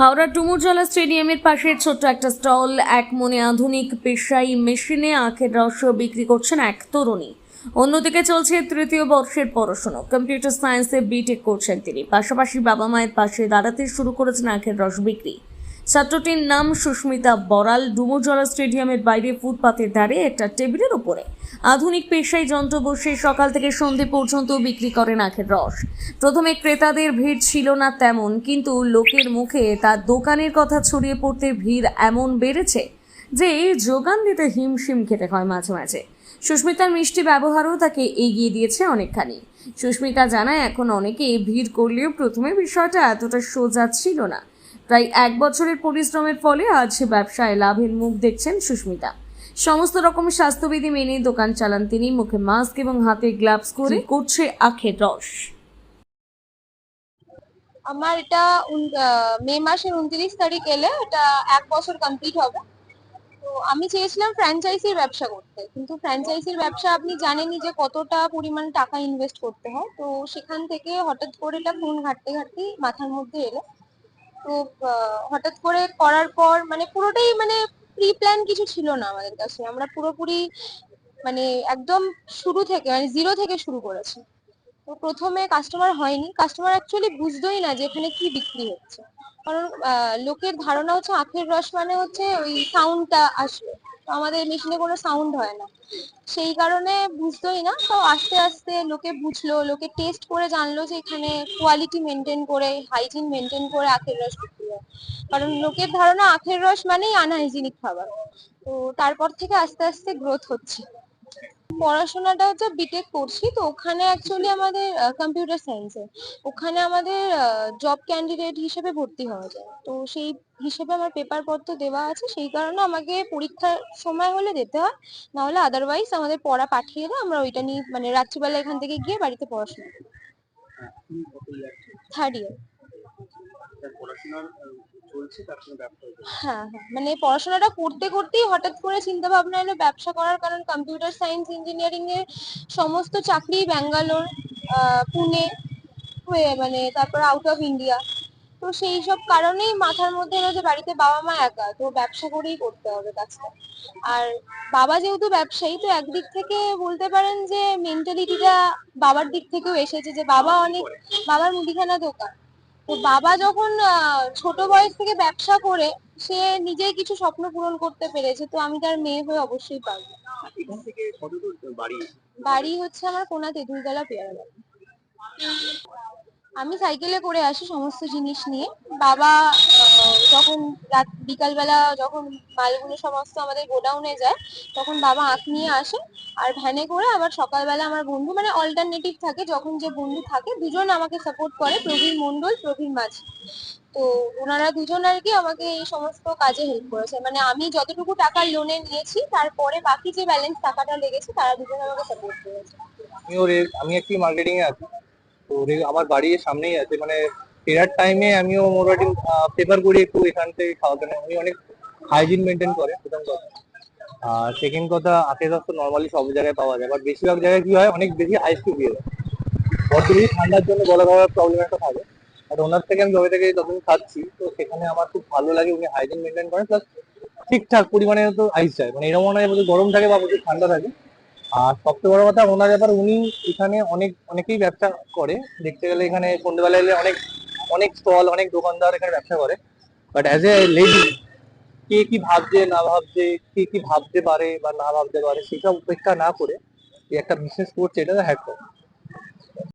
হাওড়া ডুমুরজলা স্টেডিয়ামের পাশে ছোট্ট একটা স্টল, এক মনে আধুনিক পেশাই মেশিনে আখের রস বিক্রি করছেন এক তরুণী। অন্যদিকে চলছে তৃতীয় বর্ষের পড়াশুনো। কম্পিউটার সায়েন্সে বিটেক করছেন তিনি। পাশাপাশি বাবা মায়ের পাশে দাঁড়াতে শুরু করেছেন আখের রস বিক্রি। ছাত্রটির নাম সুস্মিতা বরাল। ডুমুরজলা স্টেডিয়ামের বাইরে ফুটপাতের ধারে একটা টেবিলের উপরে। আধুনিক পেশাই যন্ত্র বসে সকাল থেকে সন্ধে পর্যন্ত বিক্রি করেন আখের রস। প্রথমে ক্রেতাদের ভিড় ছিল না তেমন, কিন্তু লোকের মুখে তার দোকানের কথা ছড়িয়ে পড়তে ভিড় এমন বেড়েছে যে যোগান দিতে হিমশিম খেতে হয় মাঝে মাঝে। সুস্মিতার মিষ্টি ব্যবহারও তাকে এগিয়ে দিয়েছে অনেকখানি। সুস্মিতা জানায়, এখন অনেকে ভিড় করলেও প্রথমে বিষয়টা এতটা সোজা ছিল না। প্রায় এক বছরের পরিশ্রমের ফলে আজ সে ব্যবসায় লাভের মুখ দেখছেন সুস্মিতা। সমস্ত রকম স্বাস্থ্যবিধি মেনে দোকান চালান তিনি মুখে মাস্ক এবং হাতে গ্লাভস করে করছে আখের রস। আমার এটা মে মাসের উনত্রিশ তারিখ এলে এটা এক বছর কমপ্লিট হবে। তো আমি চেয়েছিলাম ফ্র্যাঞ্চাইজির ব্যবসা করতে কিন্তু ফ্র্যাঞ্চাইজির ব্যবসা আপনি জানেনই যে কতটা পরিমাণ টাকা ইনভেস্ট করতে হয়। তো সেখান থেকে হঠাৎ করে এটা ফোন ঘাটতে ঘাটতেই মাথার মধ্যে এলো। তো হঠাৎ করে করার পর মানে পুরোটাই মানে প্রি প্ল্যান কিছু ছিল না আমাদের কাছে। আমরা পুরোপুরি মানে একদম শুরু থেকে মানে জিরো থেকে শুরু করেছি। তো প্রথমে কাস্টমার হয়নি। কাস্টমার অ্যাকচুয়ালি বুঝতোই না যে এখানে কি বিক্রি হচ্ছে। কারণ লোকের ধারণা হচ্ছে আখের রস মানে হচ্ছে ওই সাউন্ডটা আসবে আমাদের মেশিনে কোনো সাউন্ড হয় না। সেই কারণে বুঝতোই না, তো আস্তে আস্তে লোকে বুঝলো, লোকে টেস্ট করে জানলো যে এখানে কোয়ালিটি মেনটেন করে হাইজিন মেনটেন করে আখের রস বিক্রি হয়। কারণ লোকের ধারণা আখের রস মানেই আনহাইজিনিক খাবার। তো তারপর থেকে আস্তে আস্তে গ্রোথ হচ্ছে। পড়াশোনাটা হচ্ছে বিটেক করছি তো ওখানে অ্যাকচুয়ালি আমাদের কম্পিউটার সায়েন্সে ওখানে আমাদের জব ক্যান্ডিডেট হিসেবে ভর্তি হওয়া যায়। তো সেই হিসেবে আমার পেপার পত্র দেওয়া আছে সেই কারণে আমাকে পরীক্ষার সময় হলে যেতে হয়। না হলে আদারওয়াইজ আমাদের পড়া পাঠিয়ে দেয় আমরা ওইটা নিয়ে মানে রাত্রিবেলা এখান থেকে গিয়ে বাড়িতে পড়াশোনা করি। থার্ড ইয়ার পড়াশোনার হ্যাঁ হ্যাঁ মানে পড়াশোনাটা করতে করতেই হঠাৎ করে চিন্তা ভাবনা এলো ব্যবসা করার, কারণ কম্পিউটার সায়েন্স ইঞ্জিনিয়ারিং এর সমস্ত চাকরি ব্যাঙ্গালোর পুনে, হয়ে মানে তারপর আউট অফ ইন্ডিয়া তো সেই সব কারণেই মাথার মধ্যে এলো যে বাড়িতে বাবা মা একা, তো ব্যবসা করেই করতে হবে কাজটা। আর বাবা যেহেতু ব্যবসায়ী, তো একদিক থেকে বলতে পারেন যে মেন্টালিটিটা বাবার দিক থেকেও এসেছে যে বাবা অনেক, বাবার মুদিখানা দোকান। বাবা যখন ছোট বয়স থেকে ব্যবসা করে সে নিজেই কিছু স্বপ্ন পূরণ করতে পেরেছে তো আমি তার মেয়ে হয়ে অবশ্যই পারব। বাড়ি? বাড়ি হচ্ছে আমার কোনা তেঁতুলতলা পেয়ারা বাড়ি। আমি সাইকেলে করে আসি সমস্ত জিনিস নিয়ে। বাবা যখন রাত, বিকালবেলা যখন মালগুলো সমস্ত আমাদের গোডাউনে যায়, তখন বাবা আখ নিয়ে আসে আর ভ্যানে করে আবার সকালবেলা আমার বন্ধু মানে অল্টারনেটিভ থাকে, যখন যে বন্ধু থাকে, দুজন আমাকে সাপোর্ট করে প্রবীর মণ্ডল প্রবীর মাঝি। তো ওনারা দুজন আর কি আমাকে এই সমস্ত কাজে হেল্প করেছে। মানে আমি যতটুকু টাকা লোনে নিয়েছি, তারপরে বাকি যে ব্যালেন্স টাকাটা লেগেছে, তারা দুজন আমাকে সাপোর্ট করেছে। আমি একটি মার্কেটিং এ আছি তো আমার বাড়ির সামনেই আছে মানে ফেরার টাইমে আমিও মোটামুটি পেপার করি একটু এখান থেকে খাওয়াতে নেই। উনি অনেক হাইজিন মেনটেন করে, প্রথম কথা। আর সেকেন্ড কথা, আখের রস তো নর্মালি সব জায়গায় পাওয়া যায়। বাট বেশিরভাগ জায়গায় কি হয়, অনেক বেশি আইস দিয়ে দেয়। বড্ড বেশি ঠান্ডার জন্য গলা খাওয়ার প্রবলেম একটা থাকে। আর ওনার থেকে আমি যবে থেকে যখন খাচ্ছি, তো সেখানে আমার খুব ভালো লাগে উনি হাইজিন মেনটেন করেন। প্লাস ঠিকঠাক পরিমাণে তো আইস যায় মানে এরকম নয় প্রচুর গরম থাকে বা প্রচুর ঠান্ডা থাকে। আর সবচেয়ে বড় কথা, ওনার ব্যাপার উনি এখানে অনেক, অনেকেই ব্যবসা করে। দেখতে গেলে এখানে সন্ধ্যেবেলা এলে অনেক অনেক স্টল, অনেক দোকানদার এখানে ব্যবসা করে। বাট অ্যাজ এ লেডি কে কি ভাবছে, না ভাবছে, কে কি ভাবতে পারে বা না ভাবতে পারে, সেটা উপেক্ষা না করে একটা বিশেষ করছে, এটা হ্যাক করে।